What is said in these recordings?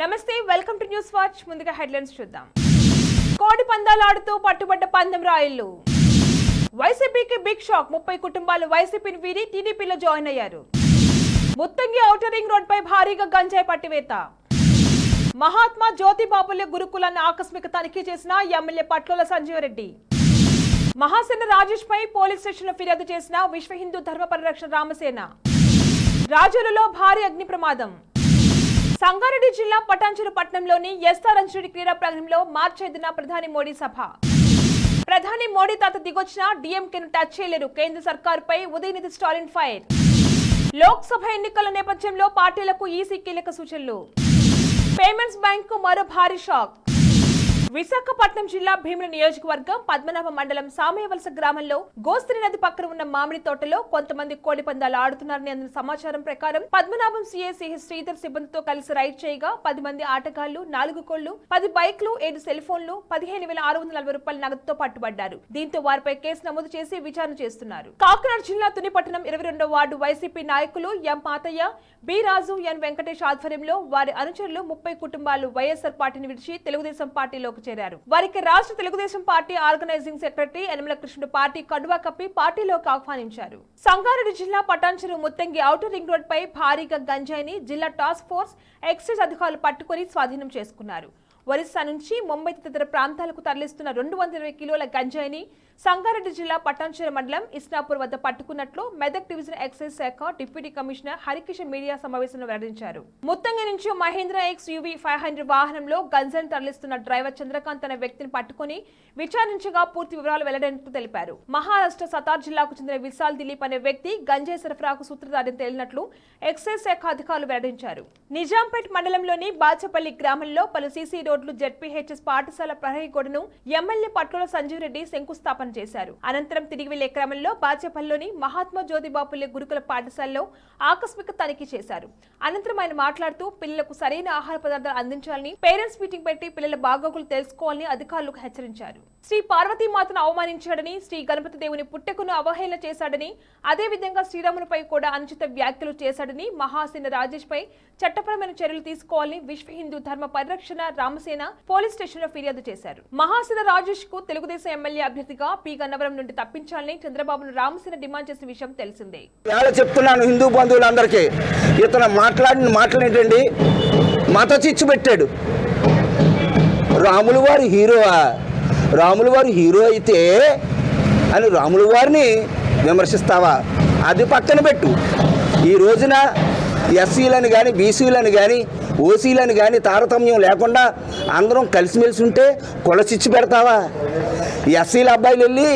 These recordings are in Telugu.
నమస్తే వెల్కమ్ టు న్యూస్ వాచ్ ముందుగా హెడ్లైన్స్ చూద్దాం. కోడి పందాలు ఆడుతూ పట్టుబడ్డ పందెం రాయిల్లు. వైసీపీకి బిగ్ షాక్ ముప్పై కుటుంబాలు వైసీపీని వీడి టీడీపీలో జాయిన్ అయ్యారు. ముత్తంగి ఔటర్ రింగ్ రోడ్ పై భారీగా గంజాయి పట్టివేత. మహాత్మా జ్యోతిబాబులే గురుకులాన్ని ఆకస్మిక తనిఖీ చేసిన ఎమ్మెల్యే పట్లోల సంజీవరెడ్డి. మహాసేన రాజేష్ పై పోలీస్ స్టేషన్లో ఫిర్యాదు చేసిన విశ్వ హిందూ ధర్మ పరిరక్షణ రామసేన. రాజులలో భారీ అగ్ని ప్రమాదం. సంగారెడ్డి జిల్లా పటాన్చెరు పట్టణంలోని ఎస్ఆర్ అంచుడి క్రీడా ప్రాంగణంలో మార్చి ఐదున ప్రధాని మోడీ సభ. ప్రధాని మోడీ తాత దిగొచ్చిన డిఎంకేను టచ్ చేయలేరు కేంద్ర సర్కారుపై ఉదయనిధి స్టాలిన్ ఫైర్. లోక్సభ ఎన్నికల నేపథ్యంలో పార్టీలకు ఈసీ కీలక సూచనలు. పేమెంట్స్ బ్యాంకు మరో భారీ షాక్. విశాఖపట్నం జిల్లా భీముల నియోజకవర్గం పద్మనాభ మండలం సామయవలస గ్రామంలో గోస్త్రి నది పక్కన ఉన్న మామిడి తోటలో కొంతమంది కోడి పందాలు ఆడుతున్నారని అందిన సమాచారం ప్రకారం పద్మనాభం సీఏ శ్రీధర్ సిబ్బందితో కలిసి రైడ్ చేయగా పది మంది ఆటగాళ్ళు నాలుగు కోళ్ళు పది బైక్లు ఏడు సెల్ ఫోన్లు పదిహేను వేల ఆరు వందల నలభై రూపాయల నగదుతో పట్టుబడ్డారు. దీంతో వారిపై కేసు నమోదు చేసి విచారణ చేస్తున్నారు. కాకినాడ జిల్లా తునిపట్టణం ఇరవై రెండో వార్డు వైసీపీ నాయకులు ఎం పాతయ్య బి రాజు ఎన్ వెంకటేష్ ఆధ్వర్యంలో వారి అనుచరులు ముప్పై కుటుంబాలు వైఎస్ఆర్ పార్టీని విడిచి తెలుగుదేశం పార్టీలోకి చేరారు. వారికి రాష్ట్ర Telugudesam party organizing secretary Yanamala Krishnudu party కడువా కప్పి పార్టీలోకి ఆహ్వానించారు. సంగారెడ్డి జిల్లా Patancheru Muthangi outer ring road పై భారీగా గంజాయిని జిల్లా టాస్క్ ఫోర్స్ ఎక్సైజ్ అధికారులు పట్టుకుని స్వాధీనం చేసుకున్నారు. ఒరిస్సా నుంచి ముంబై తదితర ప్రాంతాలకు తరలిస్తున్న రెండు వందల ఇరవై కిలోల గంజాయిని సంగారెడ్డి జిల్లా పటాన్చెరు మండలం ఇస్నాపూర్ వద్ద పట్టుకున్నట్లు మెదక్ డివిజన్ ఎక్సైజ్ శాఖ డిప్యూటీ కమిషనర్ హరికిషన్ మీడియా సమావేశంలో వెల్లడించారు. ముత్తంగి నుంచి Mahindra X UV five hundred వాహనంలో గంజాయిని తరలిస్తున్న డ్రైవర్ చంద్రకాంత్ అనే వ్యక్తిని పట్టుకుని విచారించగా పూర్తి వివరాలు వెల్లడైనట్లు తెలిపారు. మహారాష్ట్ర సతార్ జిల్లాకు చెందిన విశాల్ దిలీప్ అనే వ్యక్తి గంజాయి సరఫరాకు సూత్రధారిని తేలినట్లు ఎక్సైజ్ శాఖ అధికారులు వెల్లడించారు. నిజాంపేట్ మండలంలోని బాచపల్లి గ్రామంలో పలు సీసీ రోడ్లు జడ్పీహెచ్ఎస్ పాఠశాల ప్రహరీ గోడను ఎమ్మెల్యే పట్ల సంజీవ్ రెడ్డి శంకుస్థాపన చేశారు. అనంతరం తిరిగి వెళ్ళే క్రమంలో బాచేపల్లిలోని మహాత్మా జ్యోతిబాపులే గురుకుల పాఠశాలలో ఆకస్మిక తనిఖీ చేశారు. అనంతరం ఆయన మాట్లాడుతూ పిల్లలకు సరైన ఆహార పదార్థాలు అందించాలని పేరెంట్స్ మీటింగ్ పెట్టి పిల్లల బాగోగులు తెలుసుకోవాలని అధికారులకు హెచ్చరించారు. శ్రీ పార్వతీమాతను అవమానించాడని శ్రీ గణపతి దేవుని పుట్టెకును అవహేళన చేశాడని అదేవిధంగా శ్రీరామునిపై కూడా అనుచిత వ్యాఖ్యలు చేశాడని మహాసేన రాజేష్ పై చట్టపరమైన చర్యలు తీసుకోవాలని విశ్వ హిందూ ధర్మ పరిరక్షణ రామసేన పోలీస్ స్టేషన్లో ఫిర్యాదు చేశారు. మహాసేన రాజేష్కు తెలుగుదేశం ఎమ్మెల్యే అభ్యర్థిగా పి. గన్నవరం నుండి తప్పించాలని చంద్రబాబును రామసేన డిమాండ్ చేసిన విషయం తెలిసిందే. చెప్తున్నాను హిందూ బంధువులందరికీ. ఇతను మాట్లాడిన మాటలు ఏంటండి? మత చిచ్చు పెట్టాడు. రాములు వారు హీరోవా? రాములు వారు హీరో అయితే అని రాములు వారిని విమర్శిస్తావా? అది పక్కన పెట్టు. ఈ రోజున ఎస్సీలను కానీ బీసీలను కానీ ఓసీలను కానీ తారతమ్యం లేకుండా అందరం కలిసిమెలిసి ఉంటే కుల పెడతావా? ఎస్సీల అబ్బాయిలు వెళ్ళి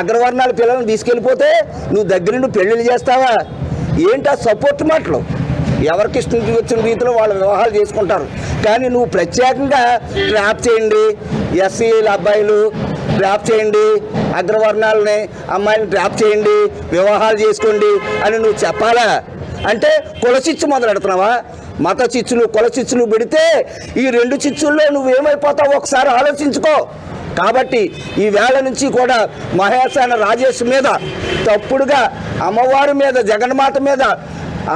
అగ్రవర్ణాల పిల్లలను తీసుకెళ్ళిపోతే నువ్వు దగ్గరుండి పెళ్ళిళ్ళు చేస్తావా? ఏంటా సపోర్ట్ మాటలు? ఎవరికి ఇష్టం వచ్చిన రీతిలో వాళ్ళు వివాహాలు చేసుకుంటారు? కానీ నువ్వు ప్రత్యేకంగా ట్రాప్ చేయండి. ఎస్సీల అబ్బాయిలు ట్రాప్ చేయండి. అగ్రవర్ణాలని అమ్మాయిని ట్రాప్ చేయండి. వివాహాలు చేసుకోండి అని నువ్వు చెప్పాలా? అంటే కులచిచ్చు మొదలెడుతున్నావా? మత చిచ్చులు కుల చిచ్చులు పెడితే ఈ రెండు చిచ్చుల్లో నువ్వేమైపోతావు ఒకసారి ఆలోచించుకో. కాబట్టి ఈ వేళ నుంచి కూడా మహేశాన రాజేష్ మీద తప్పుడుగా అమ్మవారి మీద జగన్మాత మీద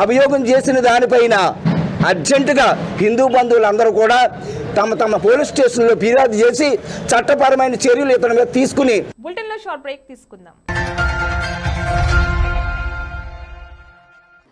అభియోగం చేసిన దానిపైన అర్జెంటుగా హిందూ బంధువులందరూ కూడా తమ తమ పోలీస్ స్టేషన్లో ఫిర్యాదు చేసి చట్టపరమైన చర్యలు ఇతని మీద తీసుకుని షార్ట్ బ్రేక్ తీసుకుందాం.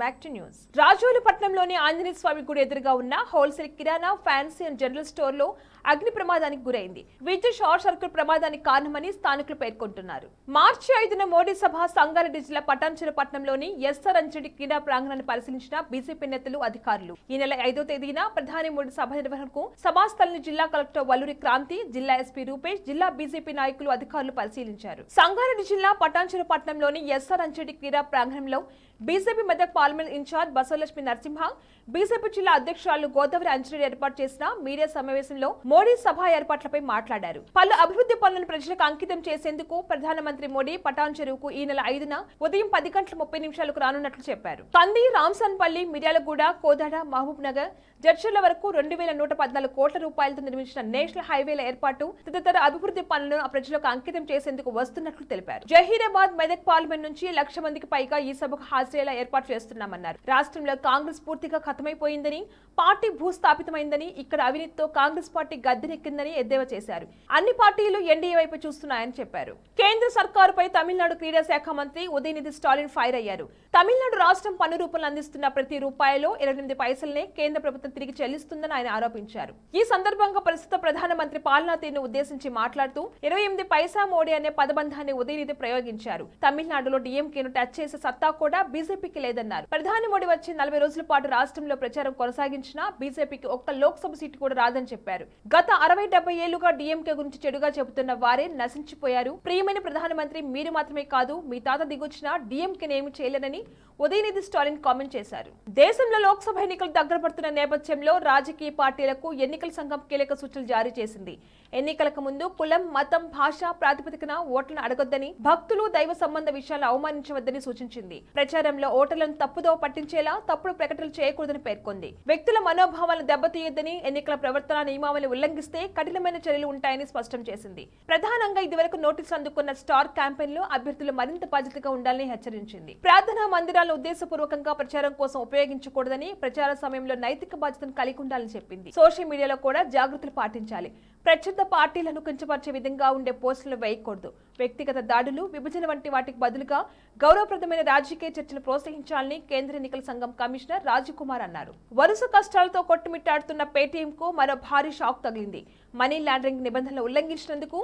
బ్యాక్ టు న్యూస్ రాజోలపట్నంలోని ఆంజనేయ స్వామి గుడి ఎదురుగా ఉన్న హోల్సేల్ కిరాణా ఫ్యాన్సీ అండ్ జనరల్ స్టోర్లో అగ్ని ప్రమాదానికి గురైంది. విద్యుత్ షార్ట్ సర్క్యూట్ ప్రమాదానికి కారణమని స్థానికులు పేర్కొంటున్నారు. మార్చి ఐదున మోడీ సభ సంగారెడ్డి జిల్లా పటాన్చెరుపట్నంలోని ఎస్ఆర్ అంచడి క్రీడా ప్రాంగణాన్ని పరిశీలించిన బీజేపీ నేతలు అధికారులు. ఈ నెల ఐదో తేదీన ప్రధాని మోడీ సభ నిర్వహణకు సభాస్థలిని జిల్లా కలెక్టర్ వల్లూరి క్రాంతి జిల్లా ఎస్పీ రూపేష్ జిల్లా బీజేపీ నాయకులు అధికారులు పరిశీలించారు. సంగారెడ్డి జిల్లా పటాన్చెరుపట్నంలోని ఎస్ఆర్ అంచడి క్రీడా ప్రాంగణంలో BJP Medak parliament in charge Basavalakshmi Narasimha BJP జిల్లా అధ్యక్షురాలు గోదావరి అంజనేయుడు ఏర్పాటు చేసిన మీడియా సమావేశంలో మోడీ సభ ఏర్పాట్లపై మాట్లాడారు. పలు అభివృద్ధి పనులను ప్రజలకు అంకితం చేసేందుకు ప్రధానమంత్రి మోడీ పటాన్ చెరువుకు ఈ నెల ఐదున ఉదయం పది గంటల ముప్పై నిమిషాలకు రానున్నట్లు చెప్పారు. కంది రామ్సన్పల్లి మిర్యాలగూడ కోదాడ మహబూబ్ నగర్ జడ్చర్ల వరకు రెండు వేల నూట పద్నాలుగు కోట్ల రూపాయలతో నిర్మించిన నేషనల్ హైవేల ఏర్పాటు తదితర అభివృద్ధి పనులను ఆ ప్రజలకు అంకితం చేసేందుకు వస్తున్నట్లు తెలిపారు. జహీరాబాద్ మెదక్ పార్లమెంట్ నుంచి లక్ష మందికి పైగా ఈ సభకు హాజరయ్యేలా ఏర్పాటు చేస్తున్నామన్నారు. రాష్ట్రంలో కాంగ్రెస్ పూర్తిగా ఖతమైపోయిందని పార్టీ భూస్థాపితమైందని ఇక్కడ అవినీతితో కాంగ్రెస్ పార్టీ గద్దెనెక్కిందని ఎద్దేవా చేశారు. అన్ని పార్టీలు ఎన్డీఏ వైపు చూస్తున్నాయని చెప్పారు. కేంద్ర సర్కారుపై తమిళనాడు క్రీడా శాఖ మంత్రి ఉదయనిధి స్టాలిన్ ఫైర్ అయ్యారు. తమిళనాడు రాష్ట్రం పన్ను రూపంలో అందిస్తున్న ప్రతి రూపాయలో ఇరవై ఎనిమిది పైసలనే కేంద్ర ప్రభుత్వం తిరిగి చెల్లిస్తుందని ఆయన ఆరోపించారు. ఈ సందర్భంగా ప్రస్తుత ప్రధానమంత్రి పాలనా తీరును ఉద్దేశించి మాట్లాడుతూ ఇరవై ఎనిమిది పైసా మోడీ అనే పదబంధాన్ని ఉదయనిధి ప్రయోగించారు. తమిళనాడులో డిఎంకేను టచ్ చేసే సత్తా కూడా బీజేపీకి లేదన్నారు. ప్రధాని మోడీ వచ్చి నలభై రోజుల పాటు రాష్ట్రంలో ప్రచారం కొనసాగించినా బీజేపీకి ఒక్క లోక్సభ సీటు కూడా రాదని చెప్పారు. గత అరవై డెబ్బై ఏళ్ళుగా డిఎంకే గురించి చెడుగా చెబుతున్న వారే నశించిపోయారు. ప్రియమైన ప్రధానమంత్రి మీరు మాత్రమే కాదు మీ తాత దిగొచ్చిన డిఎంకేనేమి ఏమి ఉదయనిధి స్టాలిన్ కామెంట్ చేశారు. దేశంలో లోక్సభ ఎన్నికలు దగ్గర పడుతున్న నేపథ్యంలో రాజకీయ పార్టీలకు ఎన్నికల సంఘం కీలక సూచనలు జారీ చేసింది. ఎన్నికలకు ముందు కులం మతం భాష ప్రాతిపదికన ఓట్లను అడగొద్దని భక్తులు దైవ సంబంధ విషయాలు అవమానించవద్దని సూచించింది. ప్రచారంలో ఓటర్లను తప్పుదో పట్టించేలా తప్పుడు ప్రకటనలు చేయకూడదని పేర్కొంది. వ్యక్తుల మనోభావాలను దెబ్బతీయొద్దని ఎన్నికల ప్రవర్తన నియమావళి ఉల్లంఘిస్తే కఠినమైన చర్యలు ఉంటాయని స్పష్టం చేసింది. ప్రధానంగా ఇదివరకు నోటీసులు అందుకున్న స్టార్ క్యాంపెయిన్లో అభ్యర్థులు మరింత బాధ్యతగా ఉండాలని హెచ్చరించింది. ప్రార్థనా మందిరాలను ఉద్దేశపూర్వకంగా ప్రచారం కోసం ఉపయోగించకూడదని ప్రచార సమయంలో నైతిక బాధ్యతను కలిగి ఉండాలని చెప్పింది. సోషల్ మీడియాలో కూడా జాగ్రత్తలు పాటించాలి. ప్రత్యర్థ పార్టీలను కించపరిచే విధంగా ఉండే పోస్టులు వేయకూడదు. వ్యక్తిగత దాడులు విభజన వంటి వాటికి బదులుగా గౌరవప్రదమైన రాజకీయ చర్చలు ప్రోత్సహించాలని కేంద్ర ఎన్నికల సంఘం కమిషనర్ రాజకుమార్ అన్నారు. వరుస కష్టాలతో కొట్టుమిట్టాడుతున్న పేటీఎంకు మరో భారీ షాక్ తగిలింది. మనీ లాండరింగ్ నిబంధనలు ఉల్లంఘించినందుకు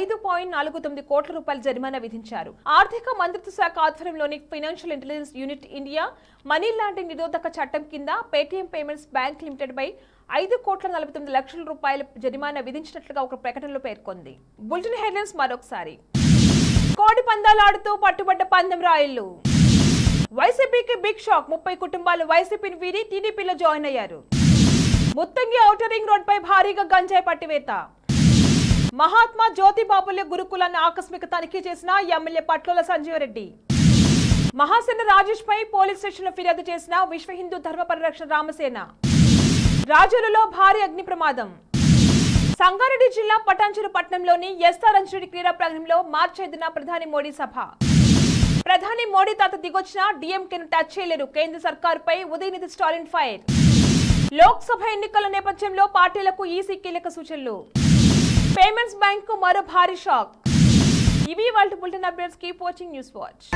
ఐదు పాయింట్ నాలుగు తొమ్మిది కోట్ల రూపాయల జరిమానా విధించారు. ఆర్థిక మంత్రిత్వ శాఖ ఆధ్వర్యంలోని financial intelligence unit India money laundering నిరోధక చట్టం కింద పేటీఎం పేమెంట్స్ బ్యాంక్ లిమిటెడ్ పై ఐదు కోట్ల నలభై తొమ్మిది లక్షల రూపాయల జరిమానా విధించినట్లుగా ఒక ప్రకటనలో పేర్కొంది. బులెటిన్ హెడ్లైన్స్ మరొకసారి. కోడి పందాలు ఆడుతూ పట్టుబడ్డ పందెం రాయిళ్ళు వైసీపీకి బిగ్ షాక్ ముప్పై కుటుంబాలు వైసీపీని వీడి టీడీపీలో జాయిన్ అయ్యారు. ముత్తంగి ఔటర్ రింగ్ రోడ్ పై భారీగా గంజాయి పట్టివేత. మహాత్మా జ్యోతిబాబులే గురుకులాన్ని ఆకస్మిక తనిఖీ చేసిన ఎమ్మెల్యే పట్లోల సంజీవరెడ్డి. మహాసేన రాజేష్ పై పోలీస్ స్టేషన్లో ఫిర్యాదు చేసిన విశ్వ హిందూ ధర్మ పరిరక్షణ రామసేన. రాజులలో భారీ అగ్ని ప్రమాదం. సంగారెడ్డి జిల్లా పటాన్చెరు పట్టణంలోని ఎస్ఆర్ రంజరెడ్డి క్రీడా ప్రాంగణంలో మార్చి ఐదున ప్రధాని మోడీ సభ. ప్రధాని మోడీ తాత దిగొచ్చిన డిఎంకేను టచ్ చేయలేరు కేంద్ర సర్కారుపై ఉదయనిధి స్టాలిన్ ఫైర్. లోక్సభ ఎన్నికల నేపథ్యంలో పార్టీలకు ఈసీ కీలక సూచనలు. పేమెంట్స్ బ్యాంక్ మరో భారీ షాక్. ఇవి వాళ్ళ bulletin updates keep watching news watch.